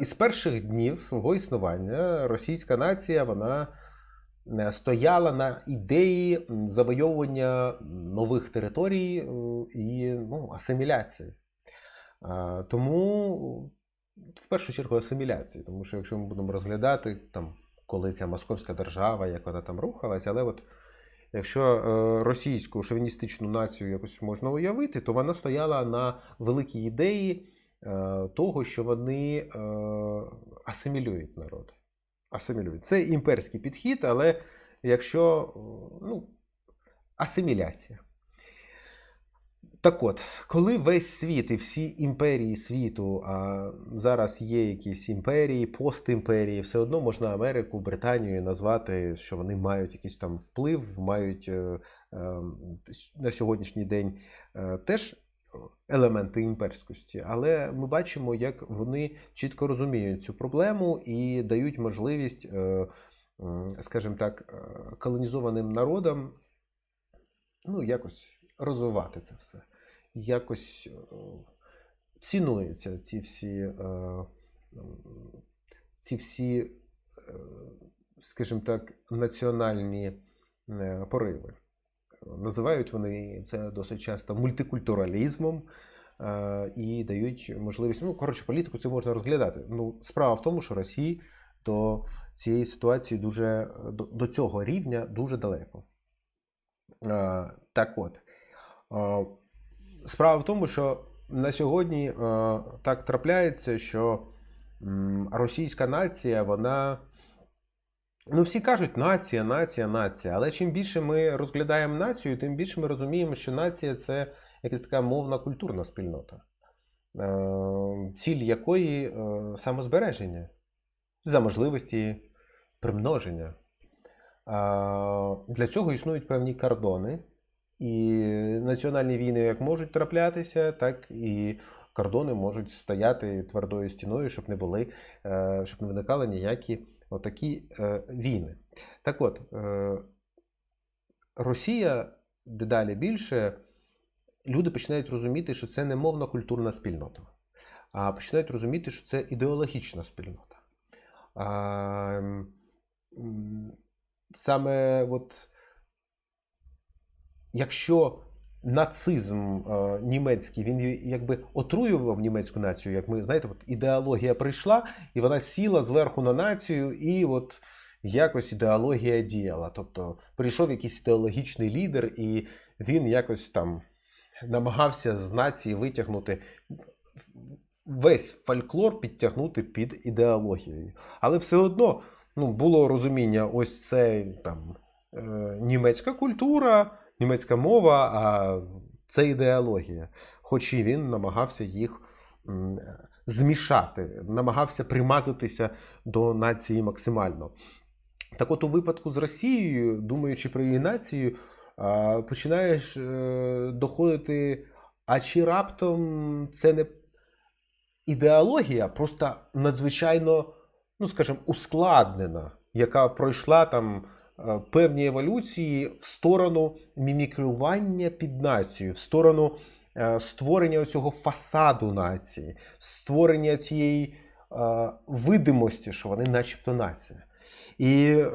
із перших днів свого існування російська нація вона е, стояла на ідеї завойовування нових територій е, і ну, асиміляції. Тому в першу чергу асиміляції, тому що якщо ми будемо розглядати там, коли ця московська держава, як вона там рухалася, але от якщо е, російську шовіністичну націю якось можна уявити, то вона стояла на великій ідеї того, що вони е, асимілюють народ. Асимілюють. Це імперський підхід, але якщо е, ну, асиміляція. Так от, коли весь світ і всі імперії світу, а зараз є якісь імперії, постімперії, все одно можна Америку, Британію назвати, що вони мають якийсь там вплив, мають е, е, на сьогоднішній день е, теж елементи імперськості, але ми бачимо, як вони чітко розуміють цю проблему і дають можливість, е, скажімо так, е, колонізованим народам ну, якось розвивати це все. Якось е, цінуються ці всі, ці всі, скажімо так, національні пориви. Називають вони це досить часто мультикультуралізмом е, і дають можливість. Ну, коротше, політику це можна розглядати. Ну, справа в тому, що Росії до цієї ситуації дуже до, цього рівня дуже далеко. Е, Так от. Е, Справа в тому, що на сьогодні так трапляється, що російська нація, вона. Ну, всі кажуть нація, нація, нація. Але чим більше ми розглядаємо націю, тим більше ми розуміємо, що нація це якась така мовна культурна спільнота, е, ціль якої е, самозбереження за можливості примноження. Для цього існують певні кордони, і національні війни як можуть траплятися, так і кордони можуть стояти твердою стіною, щоб не були, е, щоб не виникали ніякі отакі е, війни. Так от, е, Росія дедалі більше люди починають розуміти, що це не мовна культурна спільнота, а починають розуміти, що це ідеологічна спільнота. Саме от, якщо нацизм е, німецький він якби отруював німецьку націю, як ми знаєте, от ідеологія прийшла, і вона сіла зверху на націю, і от якось ідеологія діяла. Тобто прийшов якийсь ідеологічний лідер, і він якось там намагався з нації витягнути весь фольклор підтягнути під ідеологією. Але все одно ну, було розуміння, ось це там е, німецька культура, німецька мова, а це ідеологія. Хоч і він намагався їх змішати, намагався примазатися до нації максимально. Так от у випадку з Росією, думаючи про її націю, починаєш е, доходити, а чи раптом це не ідеологія, просто надзвичайно, ну скажімо, ускладнена, яка пройшла там певні еволюції в сторону мімікрування під націю, в сторону е, створення цього фасаду нації, створення цієї е, видимості, що вони начебто нація. І е,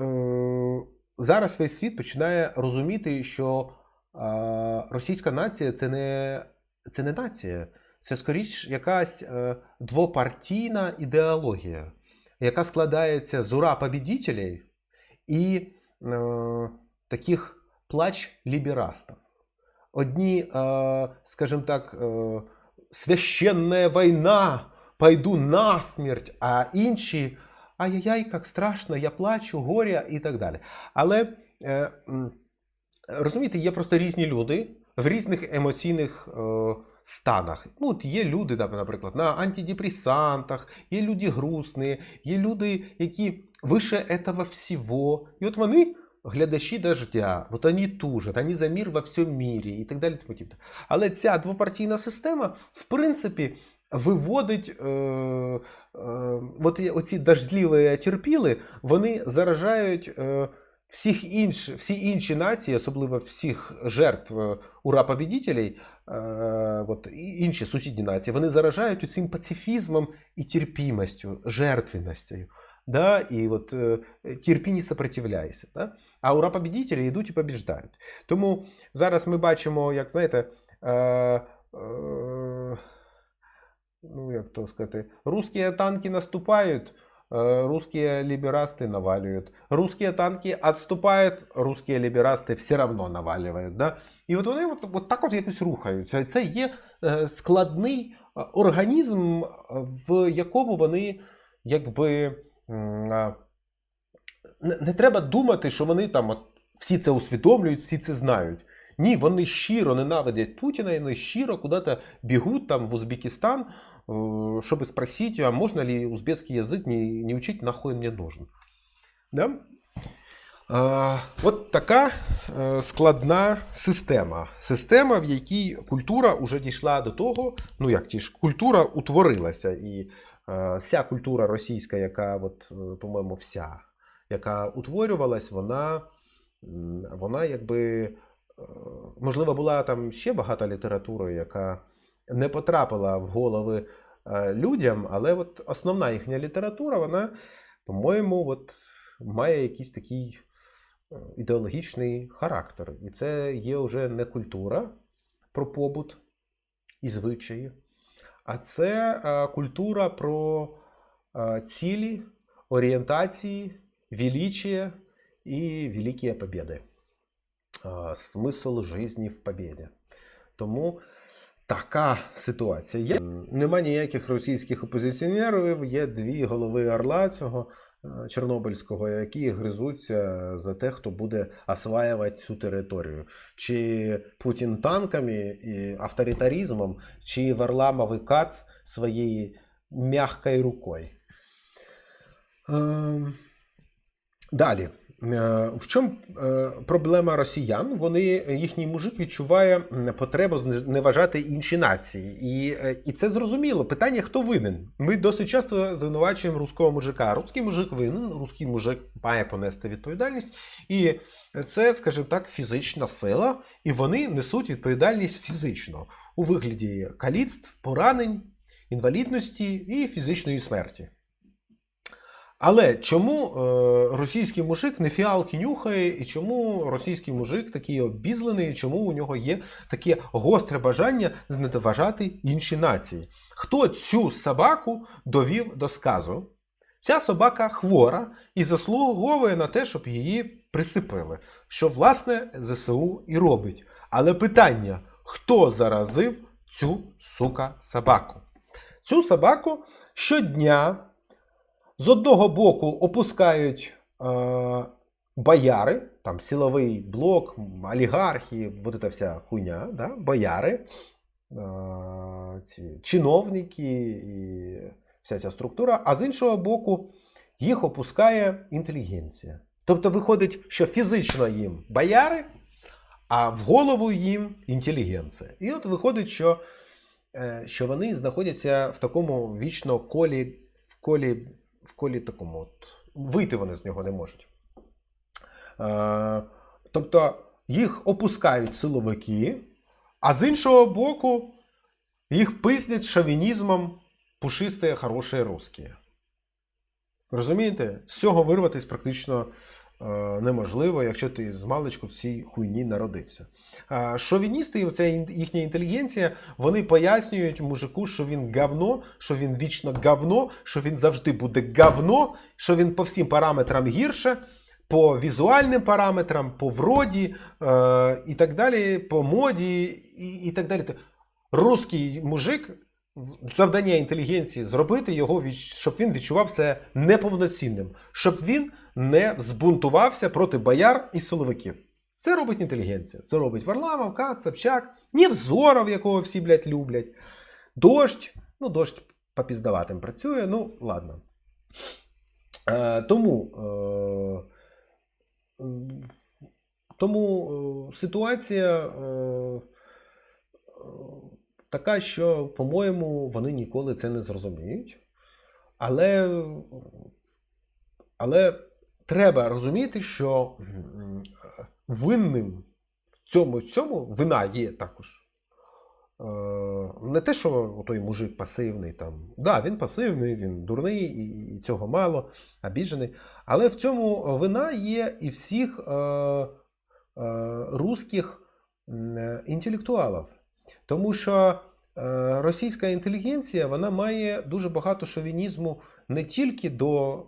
зараз весь світ починає розуміти, що е, російська нація це не, це не нація, це скоріш якась е, двопартійна ідеологія, яка складається з ура побідітелей і е, таких плач ліберастів. Одні, е, скажімо так, е, священна війна, пойду на смерть, а інші ай-яй-яй, як страшно, я плачу, горя і так далі. Але е, розумієте, є просто різні люди в різних емоційних е, станах. Ну, от є люди, наприклад, на антидепресантах, є люди грустні, є люди, які вище этого всього. І от вони. Глядачі дождя, от вони тужать, вони за мир во всьому мірі і так далі. Але ця двопартійна система, в принципі, виводить е, е, от оці дождливі терпіли, вони заражають е, всіх інш, всі інші нації, особливо всіх жертв е, ура побідітелей, от, інші сусідні нації, вони заражають цим пацифізмом і терпімостю, жертвенностью. Да, і от е, терпі не сопротивляйся. Да? А ура побідітелі йдуть і побіждають. Тому зараз ми бачимо, як знаєте, е, е, ну як то сказати, русські танки наступають. Э, Русские либерасты наваливают. Русские танки отступают, русские либерасти все равно навалюють. Да? І от вони от, от так от якось рухаються. Це є е, складний е, організм, е, в якому вони якби м, а, Не, не треба думати, що вони там от, всі це усвідомлюють, всі це знають. Ні, вони щиро ненавидять Путіна, і вони щиро куди-то бігуть там в Узбекистан, э, чтобы спросить, а можно ли узбекский язык не, не учить, нахуй он мне нужен. Да? А, от така е, складна система. Система, в якій культура вже дійшла до того, ну як ті ж, культура утворилася. І е, вся культура російська, яка, от, е, по-моєму, вся, яка утворювалась, вона, вона якби, е, можливо, була там ще багато літератури, яка не потрапила в голови е, людям, але от основна їхня література, вона, по-моєму, от, має якийсь такий е, ідеологічний характер. І це є вже не культура про побут і звичаї, а це е, культура про е, цілі, орієнтації, величие і великі победи. Е, Смисл житті в побіді. Тому така ситуація. Є. Нема ніяких російських опозиціонерів, є дві голови орла цього Чорнобильського, які гризуться за те, хто буде осваювати цю територію. Чи Путін танками і авторитаризмом, чи Варламовий кац своєю м'якою рукою. Ем, Далі. Е, В чому е, проблема росіян? Вони їхній мужик відчуває потребу зневажати інші нації, і, е, і це зрозуміло. Питання: хто винен? Ми досить часто звинувачуємо руського мужика. Руський мужик винен, руський мужик має понести відповідальність, і це, скажімо так, фізична сила, і вони несуть відповідальність фізично у вигляді каліцтв, поранень, інвалідності і фізичної смерті. Але чому е, російський мужик не фіалки нюхає, і чому російський мужик такий обізлений, і чому у нього є таке гостре бажання зневажати інші нації? Хто цю собаку довів до сказу? Ця собака хвора і заслуговує на те, щоб її присипили. Що, власне, ЗСУ і робить. Але питання: хто заразив цю сука собаку? Цю собаку щодня з одного боку опускають е, бояри, там силовий блок, олігархи, вот эта вся хуйня, да? бояри, е, ці чиновники і вся ця структура, а з іншого боку, їх опускає інтелігенція. Тобто виходить, що фізично їм бояри, а в голову їм інтелігенція. І от виходить, що, е, що вони знаходяться в такому вічно колі, в колі в колі такому. От, вийти вони з нього не можуть. Е, тобто їх опускають силовики, а з іншого боку, їх писнять шовінізмом пушисті хороші русські. Розумієте? З цього вирватися практично неможливо, якщо ти з маличку в цій хуйні народився. Шовіністи і оця їхня інтелігенція, вони пояснюють мужику, що він говно, що він вічно говно, що він завжди буде говно, що він по всім параметрам гірше, по візуальним параметрам, по вроді е, і так далі, по моді і, і так далі. Русський мужик. Завдання інтелігенції зробити його, щоб він відчував себе неповноцінним, щоб він не збунтувався проти бояр і силовиків. Це робить інтелігенція. Це робить Варламов, Кац, Собчак, Невзоров, якого всі, блядь, люблять. Дощ. Ну, дощ попіздаватим працює, ну, ладно. Е, тому. Е, тому е, ситуація. Е, е, така, що, по-моєму, вони ніколи це не зрозуміють. Але, але треба розуміти, що винним в цьому цьому вина є також. Е, Не те, що той мужик пасивний там. Да, він пасивний, він дурний, і цього мало, обіжений. Але в цьому вина є і всіх е, е, русських інтелектуалів. Тому що е, російська інтелігенція вона має дуже багато шовінізму не тільки до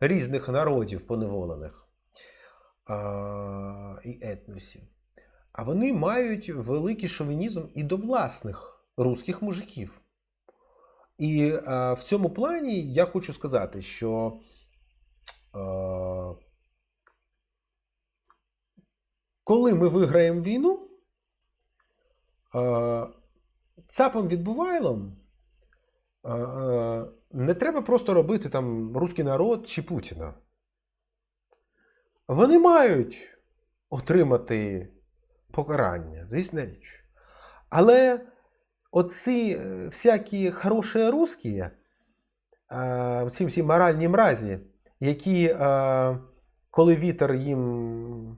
різних народів поневолених а, і етносів, а вони мають великий шовінізм і до власних русських мужиків. І а, в цьому плані я хочу сказати, що а, коли ми виграємо війну, а, цапом відбувайлом а, не треба просто робити там русський народ чи Путіна. Вони мають отримати покарання, звісна річ. Але оці е, всякі хороші русські, е, ці всі моральні мразі, які, е, коли вітер їм.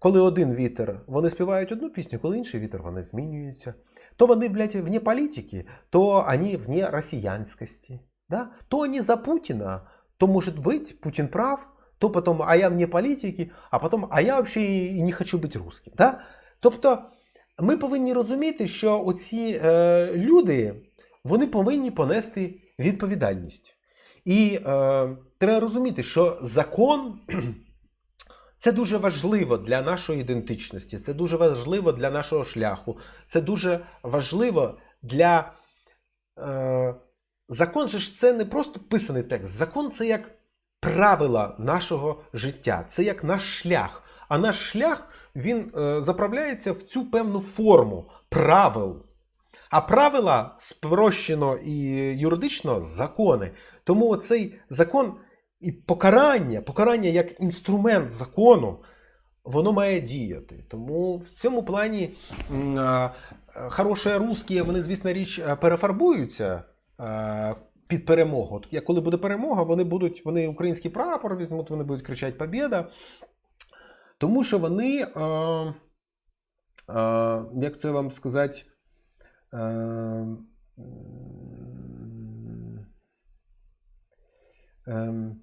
Коли один вітер, вони співають одну пісню, коли інший вітер, вони змінюються. То вони, блядь, вне політики, то вони вне росіянськості. Да? То вони за Путіна, то, может быть, Путин прав, то потом, а я вне політики, а потім, а я взагалі і не хочу бути русским. Да? Тобто, ми повинні розуміти, що оці е, люди, вони повинні понести відповідальність. І е, треба розуміти, що закон це дуже важливо для нашої ідентичності, це дуже важливо для нашого шляху, це дуже важливо для. Е, закон же ж це не просто писаний текст. Закон це як правила нашого життя, це як наш шлях. А наш шлях він е, заправляється в цю певну форму правил. А правила спрощено і юридично закони. Тому цей закон і покарання, покарання як інструмент закону, воно має діяти. Тому в цьому плані а, а, русські, вони, звісно річ, перефарбуються під перемогу. Як коли буде перемога, вони будуть, вони український прапор візьмуть, вони будуть кричати Побєда. Тому що вони, а, а, як це вам сказати, м, ем,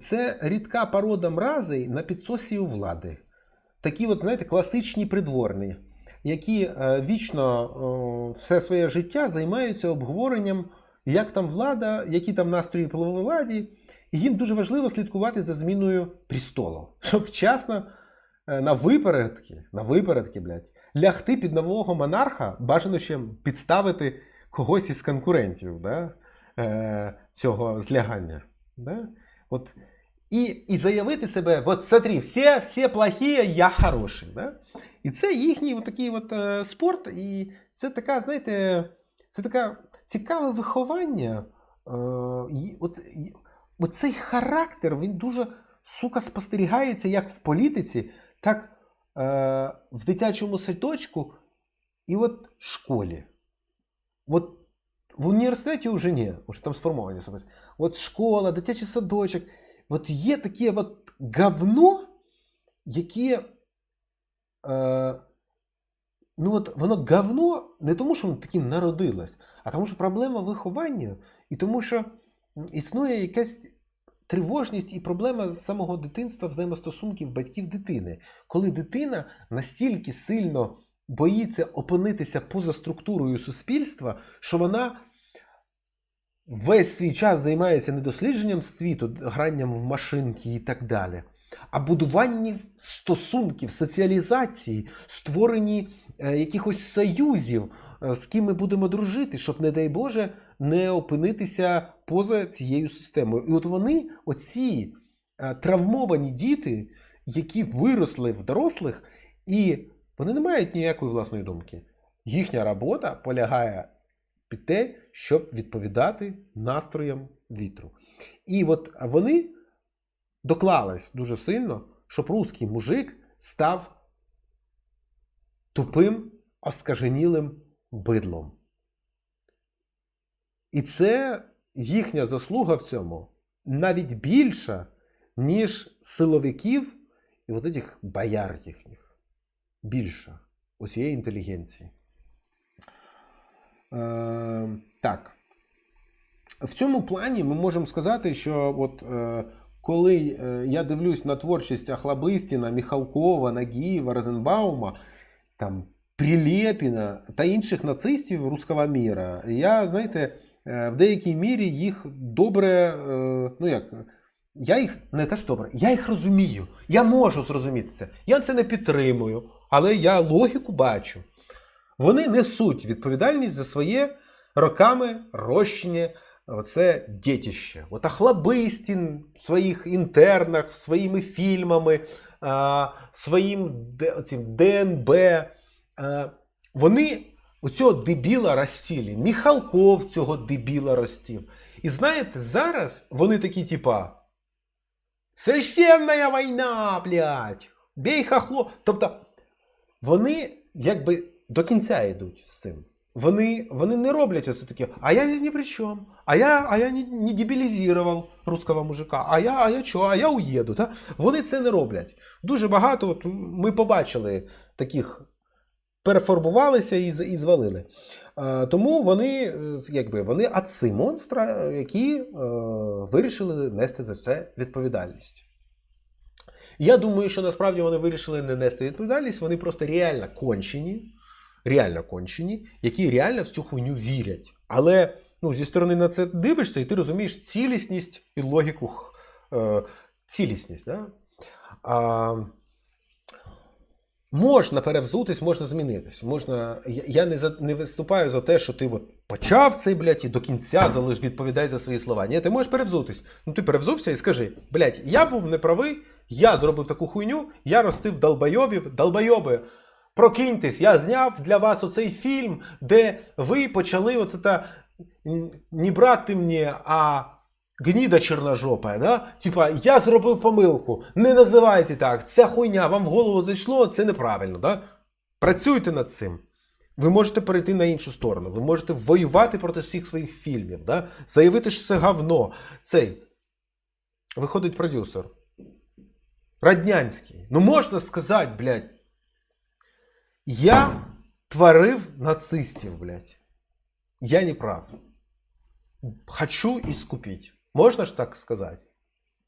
це рідка порода мразей на підсосі у влади. Такі, от, знаєте, класичні придворні, які е, вічно все своє життя займаються обговоренням, як там влада, які там настрої при владі. І їм дуже важливо слідкувати за зміною престолу, щоб вчасно е, на випередки, на випередки, блядь, лягти під нового монарха, бажано ще підставити когось із конкурентів да, е, цього злягання. Да? От, і, і заявити себе, от смотри, всі, всі плохі, я хороший. Да? І це їхній от такий от, е, спорт, і це така, знаєте, це таке цікаве виховання. Е, от, от цей характер, він дуже, сука, спостерігається як в політиці, так е, в дитячому садочку і от в школі. От в університеті вже ні, вже там сформовані особисто. От школа, дитячий садочок. От є таке от говно, яке. Е, ну от воно говно не тому, що воно таким народилось, а тому, що проблема виховання, і тому, що існує якась тривожність і проблема з самого дитинства взаємостосунків батьків дитини. Коли дитина настільки сильно боїться опинитися поза структурою суспільства, що вона весь свій час займається не дослідженням світу, гранням в машинки і так далі, а будуванні стосунків, соціалізації, створенні е, якихось союзів, е, з ким ми будемо дружити, щоб, не дай Боже, не опинитися поза цією системою. І от вони, оці е, травмовані діти, які виросли в дорослих, і вони не мають ніякої власної думки. Їхня робота полягає під те, щоб відповідати настроям вітру. І от вони доклались дуже сильно, щоб русський мужик став тупим, оскаженілим бидлом. І це їхня заслуга в цьому навіть більша, ніж силовиків і от цих бояр їхніх. Більша усієї інтелігенції. Е, так. В цьому плані ми можемо сказати, що от, е, коли е, я дивлюсь на творчість Ахлабистіна, Міхалкова, Нагієва, Розенбаума, там, Прилєпіна та інших нацистів руського міра, я, знаєте, е, в деякій мірі їх добре, е, ну як, я їх не те ж добре, я їх розумію. Я можу зрозуміти це. Я це не підтримую, але я логіку бачу. Вони несуть відповідальність за своє роками розчині оце дітище. От Ахлабистін в своїх інтернах, своїми фільмами, а, своїм оцім ДНБ. А, вони оцього дебіла розтіли. Міхалков цього дебіла розтів. І знаєте, зараз вони такі, типа. Священна війна, блядь! Бей хахло. Тобто, вони якби до кінця йдуть з цим. Вони, вони не роблять оце таке, а я здесь ні при чому, а я, а я не, не дебілізував русского мужика, а я, а я що, а я уїду. Та? Вони це не роблять. Дуже багато, от, ми побачили таких, перефарбувалися і, і звалили. А, тому вони, е, якби, вони отці монстра, які е, вирішили нести за це відповідальність. Я думаю, що насправді вони вирішили не нести відповідальність, вони просто реально кончені, реально кончені, які реально в цю хуйню вірять. Але ну, зі сторони на це дивишся, і ти розумієш цілісність і логіку. Е, цілісність. Да? А, можна перевзутись, можна змінитись. Можна... Я, не, за, не виступаю за те, що ти от почав цей, блядь, і до кінця залиш відповідай за свої слова. Ні, ти можеш перевзутись. Ну ти перевзувся і скажи, блядь, я був неправий, я зробив таку хуйню, я ростив долбойобів, долбойоби. Прокиньтесь, я зняв для вас оцей фільм, де ви почали от это, не брати мені, а гніда чорножопа, да? Типа, я зробив помилку, не називайте так, ця хуйня вам в голову зайшло, це неправильно, да? Працюйте над цим. Ви можете перейти на іншу сторону, ви можете воювати проти всіх своїх фільмів, да? заявити, що це говно. Цей. Виходить продюсер. Раднянський. Ну можна сказати, блядь. Я творив нацистів, блядь. Я не прав. Хочу искупить. Можно ж так сказать?